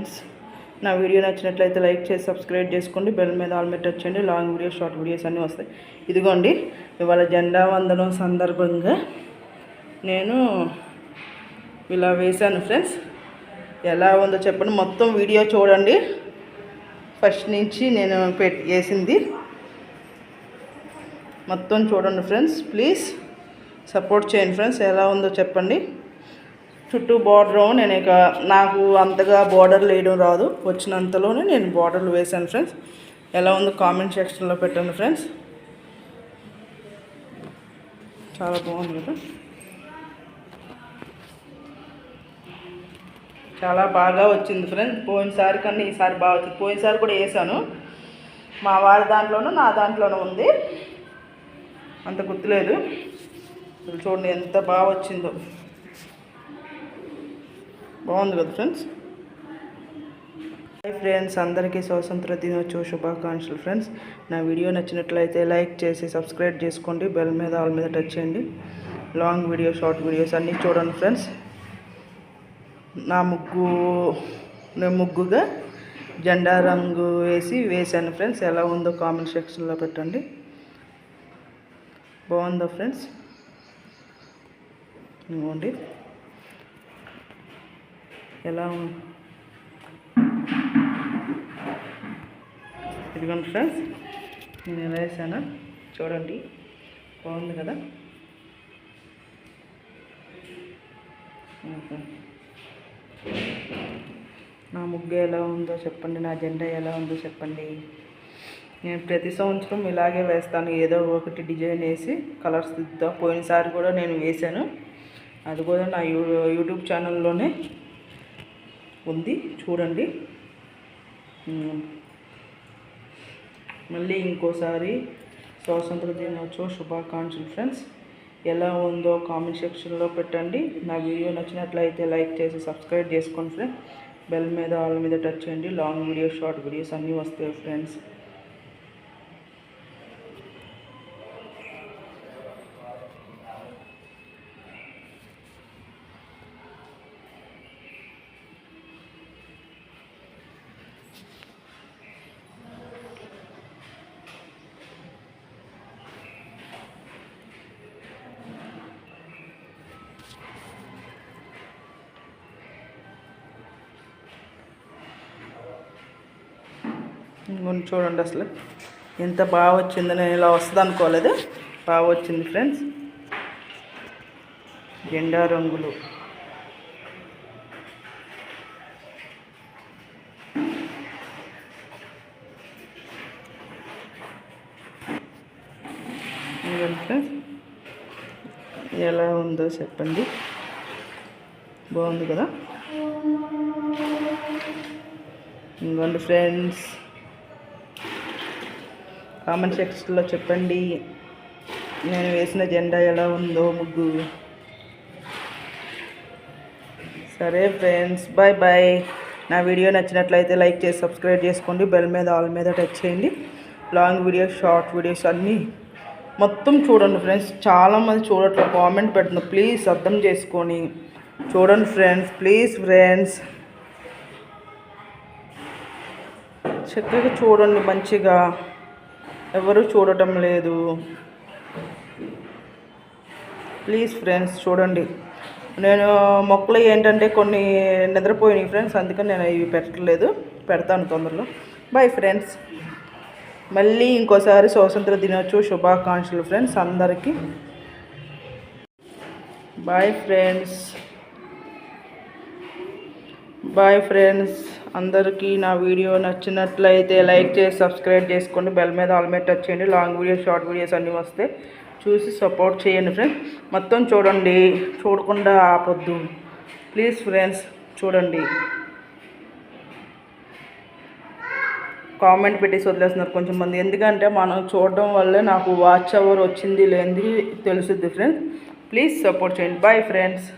Friends. నా video నచ్చినట్లయితే like చేసి సబ్స్క్రైబ్ చేసుకోండి. బెల్ మీద ఆల్ మీద టచ్ చేయండి. లాంగ్ వీడియోస్ షార్ట్ వీడియోస్ అన్నీ వస్తాయి. ఇదిగోండి ఇవాళ జెండా వందనం సందర్భంగా నేను ఇలా వేశాను ఫ్రెండ్స్. ఎలా ఉందో చెప్పండి. మొత్తం వీడియో చూడండి. ఫస్ట్ నుంచి నేను పెట్టి వేసింది. మొత్తం చూడండి ఫ్రెండ్స్. ప్లీజ్ సపోర్ట్ చేయండి ఫ్రెండ్స్. ఎలా ఉందో చెప్పండి. చుట్టూ బార్డర్ నేను ఇక నాకు అంతగా బార్డర్ వేయడం రాదు. వచ్చినంతలోనే నేను బార్డర్లు వేశాను ఫ్రెండ్స్ ఎలా ఉందో కామెంట్ సెక్షన్లో పెట్టండి ఫ్రెండ్స్ చాలా బాగుంది కదా. చాలా బాగా వచ్చింది ఫ్రెండ్స్ పోయినసారి కన్నా ఈసారి బాగా వచ్చింది. పోయినసారి కూడా వేసాను మా వారి దాంట్లోనూ నా దాంట్లోనూ ఉంది. అంత గుర్తులేదు. చూడండి ఎంత బాగా వచ్చిందో. బాగుంది కదా ఫ్రెండ్స్? హాయ్ ఫ్రెండ్స్ అందరికీ స్వాతంత్ర దినోత్సవ శుభాకాంక్షలు ఫ్రెండ్స్. నా వీడియో నచ్చినట్లయితే లైక్ చేసి సబ్స్క్రైబ్ చేసుకోండి. బెల్ మీద ఆల్ మీద టచ్ చేయండి. లాంగ్ వీడియో షార్ట్ వీడియోస్ అన్నీ చూడండి ఫ్రెండ్స్. నా ముగ్గు నేను ముగ్గుగా జెండా రంగు వేసి వేసాను ఫ్రెండ్స్. ఎలా ఉందో కామెంట్ సెక్షన్లో పెట్టండి. బాగుందా ఫ్రెండ్స్? ఇవ్వండి ఎలా ఇదిగోండి ఫ్రెండ్స్ నేను ఎలా వేసాను చూడండి. బాగుంది కదా? నా ముగ్గు ఎలా ఉందో చెప్పండి నా జెండా ఎలా ఉందో చెప్పండి. నేను ప్రతి సంవత్సరం ఇలాగే వేస్తాను ఏదో ఒకటి డిజైన్ వేసి కలర్స్ దిద్దా. పోయినసారి కూడా నేను వేశాను అది కూడా నా యూ యూట్యూబ్ ఛానల్లోనే ఉంది. చూడండి. మళ్ళీ ఇంకోసారి స్వాతంత్ర దినోత్సవ శుభాకాంక్షలు ఫ్రెండ్స్. ఎలా ఉందో కామెంట్ సెక్షన్లో పెట్టండి. నా వీడియో నచ్చినట్లయితే లైక్ చేసి సబ్స్క్రైబ్ చేసుకోండి ఫ్రెండ్స్. బెల్ మీద ఆల్ మీద టచ్ చేయండి. లాంగ్ వీడియోస్ షార్ట్ వీడియోస్ అన్నీ వస్తాయి ఫ్రెండ్స్. ఇంకొని చూడండి అసలు. ఎంత బాగా వచ్చింది నేను ఇలా వస్తుంది అనుకోలేదు. బాగా వచ్చింది ఫ్రెండ్స్. జెండా రంగులు. ఫ్రెండ్స్. ఎలా ఉందో చెప్పండి. బాగుంది కదా? ఇంకోండి ఫ్రెండ్స్. కామెంట్ సెక్షన్లో చెప్పండి. నేను వేసిన జెండా ఎలా ఉందో ముగ్గు. సరే ఫ్రెండ్స్ బాయ్ బాయ్. నా వీడియో నచ్చినట్లయితే లైక్ చేసి సబ్స్క్రైబ్ చేసుకోండి. బెల్ మీద ఆల్ మీద టచ్ చేయండి. లాంగ్ వీడియోస్ షార్ట్ వీడియోస్ అన్నీ మొత్తం చూడండి ఫ్రెండ్స్. చాలామంది చూడట్లేదు కామెంట్ పెడుతున్నారు. ప్లీజ్ అర్థం చేసుకొని చూడండి ఫ్రెండ్స్ ప్లీజ్ ఫ్రెండ్స్. చక్కగా చూడండి మంచిగా. ఎవరు చూడటం లేదు. ప్లీజ్ ఫ్రెండ్స్ చూడండి. నేను మొక్కలు ఏంటంటే కొన్ని నిద్రపోయినాయి ఫ్రెండ్స్ అందుకని నేను ఇవి పెట్టలేదు. పెడతాను తొందరలో. బాయ్ ఫ్రెండ్స్ మళ్ళీ ఇంకోసారి స్వాతంత్ర దినోత్సవ శుభాకాంక్షలు ఫ్రెండ్స్ అందరికీ. బాయ్ ఫ్రెండ్స్ బాయ్ ఫ్రెండ్స్ అందరికీ నా వీడియో నచ్చినట్లయితే లైక్ చేసి సబ్స్క్రైబ్ చేసుకోండి. బెల్ మీద ఆల్ మీద టచ్ చేయండి. లాంగ్ వీడియోస్ షార్ట్ వీడియోస్ అన్నీ వస్తే చూసి సపోర్ట్ చేయండి ఫ్రెండ్స్. మొత్తం చూడండి. చూడకుండా ఆపొద్దు. ప్లీజ్ ఫ్రెండ్స్ చూడండి. కామెంట్ పెట్టేసి వదిలేస్తున్నారు కొంచెం మంది ఎందుకంటే మనం చూడడం వల్లే నాకు వాచ్ అవర్ వచ్చింది లేనిది తెలుసుద్ది ఫ్రెండ్స్. ప్లీజ్ సపోర్ట్ చేయండి. Bye friends.